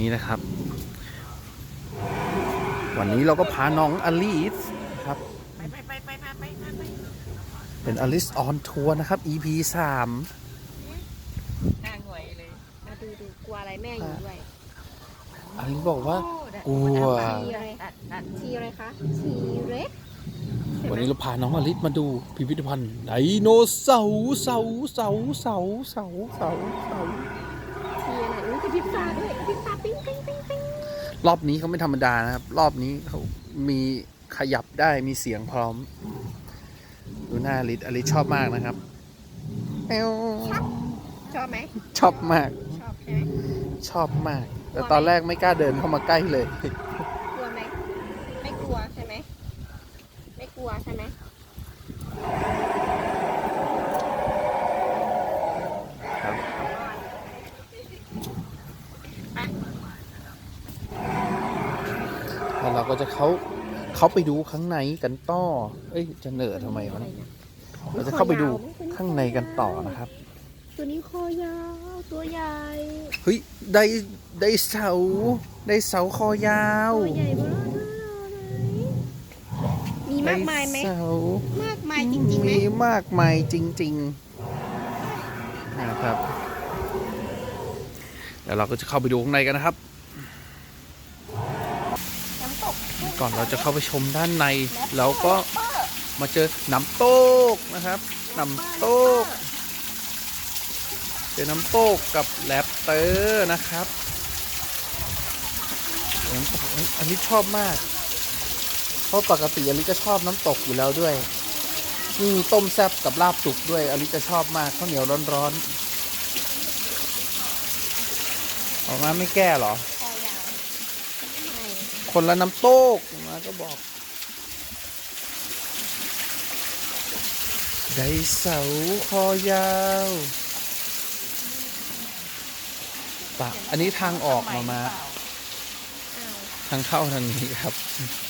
นี้นะครับ วันนี้เราก็พาน้องอลิสครับ เป็นอลิสออนทัวร์นะครับ EP สามน้าหน่วยเลยมาดูดูกลัวอะไรแม่อยู่ด้วยอลิสบอกว่า กลัวชีอะไรคะชีเล็กวันนี้เราพาน้องอลิสมาดูพิพิธภัณฑ์ไดโนเสาร์เสาร์เสาร์เสาร์เสาร์เสาร์ทีอะไรอุ้ยกระพริบตาด้วย รอบนี้เขาไม่ธรรมดานะครับ รอบนี้เขามีขยับได้มีเสียงพร้อม ดูหน้าอลิสอลิสชอบมากนะครับแอวชอบไหมชอบมาก ชอบใช่ไหมชอบมาก แต่ตอนแรกไม่กล้าเดินเข้ามาใกล้เลย กลัวไหมไม่กลัวใช่ไหมไม่กลัวใช่ไหม ครับ แล้วเราก็จะเขาเขาไปดูข้างในกันต่อ เอ้ยจะเหนื่อยทำไมวะเนี่ยเราจะเข้าไปดูข้างในกันต่อนะครับ ตัวนี้คอยาวตัวใหญ่เฮ้ยได้ได้เสาได้เสาคอยาวตัวใหญ่มากเลยมีมากมายไหมด้เสามากมายจริงๆไหมมีมากมายจริง ๆ นะครับเดี๋ยวเราก็จะเข้าไปดูข้างในกันนะครับ น้ำต ก่อนเราจะเข้าไปชมด้านในเราก็มาเจอน้ำโตกนะครับน้ำโตกเจอน้ำโตกกับแรปเตอร์นะครับน้ำตกเอออันนี้ชอบมาก เพราะปกติอลิก็ชอบน้ำตกอยู่แล้วด้วยนี่มีต้มแซ่บกับลาบสุกด้วยอลิจะชอบมากข้าวเหนียวร้อนๆออกมาไม่แก้หรอ คนละน้ำโตกมาก็บอก ไดเสาร์คอยาวปะอันนี้ทางออกมามาอ้าวทางเข้าทางนี้ครับเ